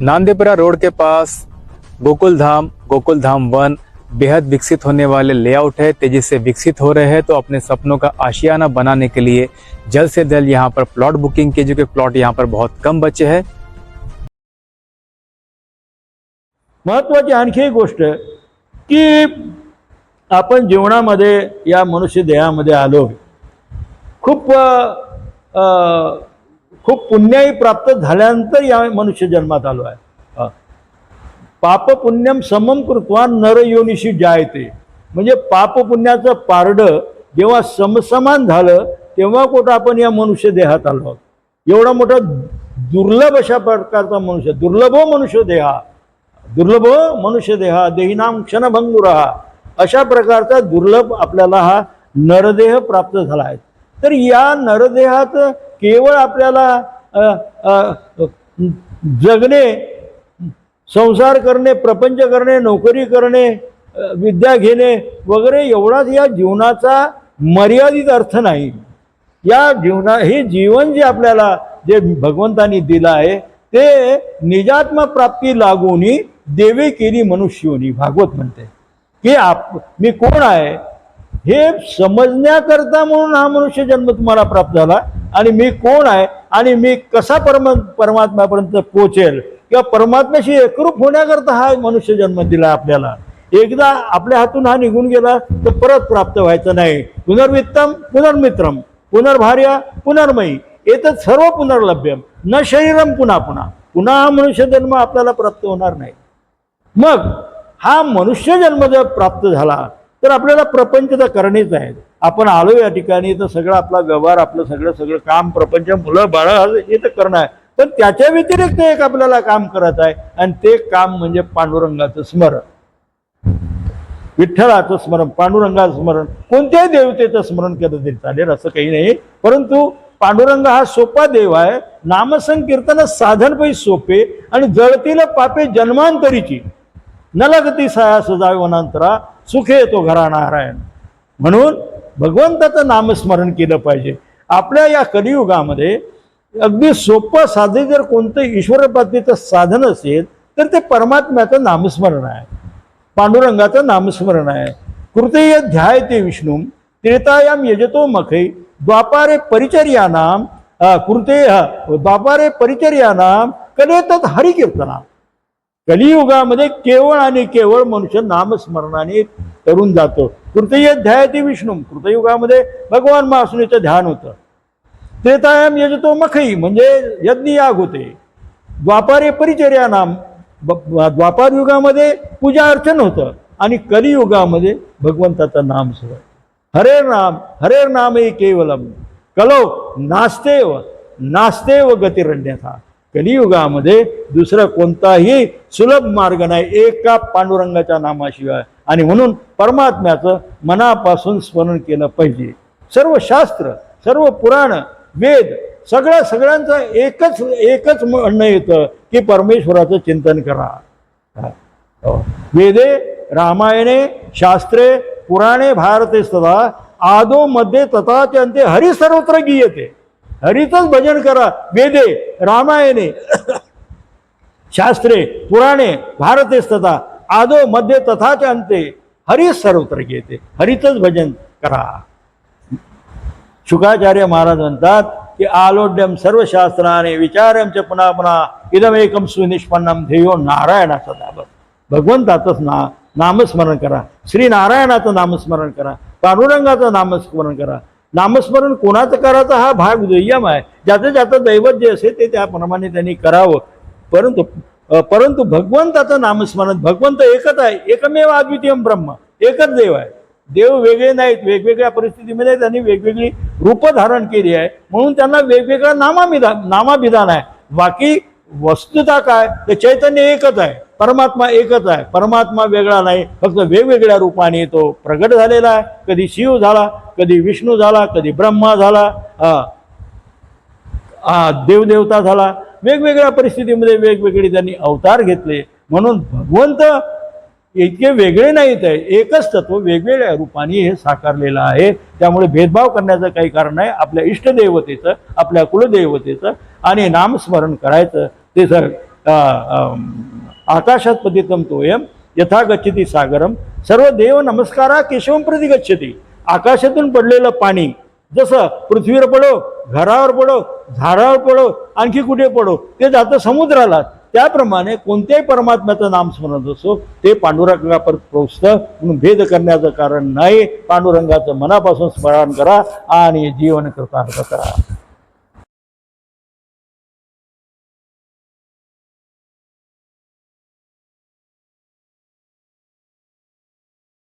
नांदेपुरा road के पास गोकुल धाम गोकुल धाम वन बेहद विकसित होने वाले लेआउट है तेज़ी से विकसित हो रहे हैं तो अपने सपनों का आशियाना बनाने के लिए जल्द से जल्द यहाँ पर प्लॉट बुकिंग कीजिए क्योंकि प्लॉट यहाँ पर बहुत कम बचे हैं। महत्वाची आणखी एक गोष्ट की आपण जीवनामध्ये या मनुष्य देहामध्ये आलो अ, खूप पुण्याही प्राप्त झाल्यानंतर या मनुष्य जन्मात आलो आहे. पाप पुण्यम समम कृत्वा नर योनिशी जायते. म्हणजे पाप पुण्याचं पारडं जेव्हा समसमान झालं तेव्हा कुठं आपण या मनुष्य देहात आलो आहोत. एवढा मोठा दुर्लभ अशा प्रकारचा मनुष्य दुर्लभ मनुष्य देहा दुर्लभ मनुष्य देहा देहीनाम हा अशा प्रकारचा दुर्लभ आपल्याला हा नरदेह प्राप्त झाला आहे. तर या नरदेहात केवळ आपल्याला जगणे संसार करणे प्रपंच करणे नोकरी करणे विद्या घेणे वगैरे एवढाच या जीवनाचा मर्यादित अर्थ नाही. या जीवना हे जीवन जे आपल्याला जे भगवंतानी दिलं आहे ते निजात्म प्राप्ती लागूनी देवी केली मनुष्योनी भागवत म्हणते. की आप मी कोण आहे? हे समजण्याकरता म्हणून हा मनुष्य जन्म तुम्हाला प्राप्त झाला. आणि मी कोण आहे आणि मी कसा परम परमात्म्यापर्यंत पोचेल? किंवा परमात्म्याशी एकरूप होण्याकरता हा मनुष्य जन्म दिला आपल्याला. एकदा आपल्या हातून हा निघून गेला तर परत प्राप्त व्हायचं नाही. पुनर्वित्तम पुनर्मित्रम. पुनर्भार्या पुनर्मयी. येतच सर्व पुनर्लभ्यम. न शरीरम पुन्हा पुन्हा. पुन्हा हा मनुष्य जन्म आपल्याला प्राप्त होणार नाही. मग हा मनुष्य जन्म जर प्राप्त झाला तर आपल्याला प्रपंच तर करणेच आहे आपण आलो या ठिकाणी तर सगळं आपला व्यवहार आपलं सगळं सगळं काम प्रपंच मुलं बाळं हे तर करणं आहे. पण त्याच्या व्यतिरिक्त एक आपल्याला काम करत आहे आणि ते काम म्हणजे पांडुरंगाचं स्मरण. विठ्ठलाचं स्मरण पांडुरंगाचं स्मरण कोणत्याही देवतेचं स्मरण केलं तरी चालेल असं काही नाही. परंतु पांडुरंग हा सोपा देव आहे. नामसंकीर्तन साधन पै सोपे आणि जळतील पापे जन्मांतरीची. न लगती साया सजावे वनांतरा सुखे येतो घरा नारायण. म्हणून भगवंताचं नामस्मरण केलं पाहिजे. आपल्या या कलियुगामध्ये अगदी सोपं साधे जर कोणतं ईश्वरप्राप्तीचं साधन असेल तर ते परमात्म्याचं नामस्मरण आहे. पांडुरंगाचं नामस्मरण आहे. कृतेय ध्याय ते विष्णू त्रेतायाम यजतो मखै द्वापारे परिचर्यानाम कृतेय कृते द्वापारे परिचर्यानाम कलेतत हरिकीर्तना कलियुगामध्ये केवळ आणि केवळ मनुष्य नामस्मरणाने तरुण जातो. कृतय ध्यायती विष्णू कृतयुगामध्ये भगवान महासुनीचं ध्यान होतं. त्रेतायाम यजतो मखई म्हणजे यज्ञयाग होते द्वापारे परिचर्या नाम द्वापार युगामध्ये पूजा अर्चन होतं आणि कलियुगामध्ये भगवंताचं नाम सुरू. हरे नाम हरे नाम हे केवलम. कलो नास्तेव नास्तेव गतिरण्यथा कलियुगामध्ये दुसरा कोणताही सुलभ मार्ग नाही एका पांडुरंगाच्या नामाशिवाय. आणि म्हणून परमात्म्याचं मनापासून स्मरण केलं पाहिजे. सर्व शास्त्र सर्व पुराण वेद सगळ्या सगळ्यांचं एकच एकच म्हणणं येतं की परमेश्वराचं चिंतन करा. हो. वेदे रामायणे शास्त्रे पुराणे भारते सदा आदो मध्ये तथाचे अंते हरी सर्वत्र गीयते. हरीचंच भजन करा. वेदे रामायणे शास्त्रे पुराणे भारते तथा आदो मध्ये तथाच अंते हरी सर्वत्र घेते. हरीचंच भजन करा. शुकाचार्य महाराज म्हणतात की आलोड्यम सर्व शास्त्राने विचारम च पुन्हा पुन्हा इदमेकम सुनिष्पन्नम ध्येयो नारायणाचा दाबत भगवंताचंच ना नामस्मरण करा. श्री नारायणाचं नामस्मरण करा. पांडुरंगाचं नामस्मरण करा. नामस्मरण कोणाचं करायचं हा भाग दुय्यम आहे. ज्याचं ज्याचं दैवत जे असेल ते त्याप्रमाणे त्यांनी करावं. परंतु परंतु भगवंताचं नामस्मरण भगवंत एकच आहे एकमेव अद्वितीय ब्रह्म एकच देव आहे. देव वेगळे नाहीत वेगवेगळ्या परिस्थितीमध्ये त्यांनी वेगवेगळी रूपं धारण केली आहे. म्हणून त्यांना वेगवेगळा नामाभिधान नामाभिधान आहे. बाकी वस्तुता काय? तर चैतन्य एकच आहे परमात्मा एकच आहे. परमात्मा वेगळा नाही फक्त वेगवेगळ्या रूपाने तो प्रगट झालेला आहे. कधी शिव झाला कधी विष्णू झाला कधी ब्रह्मा झाला आ, देवदेवता झाला. वेगवेगळ्या परिस्थितीमध्ये वेगवेगळे त्यांनी अवतार घेतले. म्हणून भगवंत इतके वेगळे नाहीत आहे. एकच तत्व वेगवेगळ्या रूपाने हे साकारलेलं आहे. त्यामुळे भेदभाव करण्याचं काही कारण नाही. आपल्या इष्टदेवतेचं आपल्या कुलदेवतेचं आणि नामस्मरण करायचं. ते सर आकाशात पतितम तोयम यथा गच्छती सागरम. सर्व देव नमस्कारा केशवम प्रति गच्छती. आकाशातून पडलेलं पाणी जसं पृथ्वीवर पडो घरावर पडो झाडावर पडो आणखी कुठे पडो ते जातं समुद्राला. त्याप्रमाणे कोणत्याही परमात्म्याचं नाम स्मरण असो ते पांडुरंगापर्यंत पोहोचतं. म्हणून भेद करण्याचं कारण नाही. पांडुरंगाचं मनापासून स्मरण करा आणि जीवन कृतार्थ करा.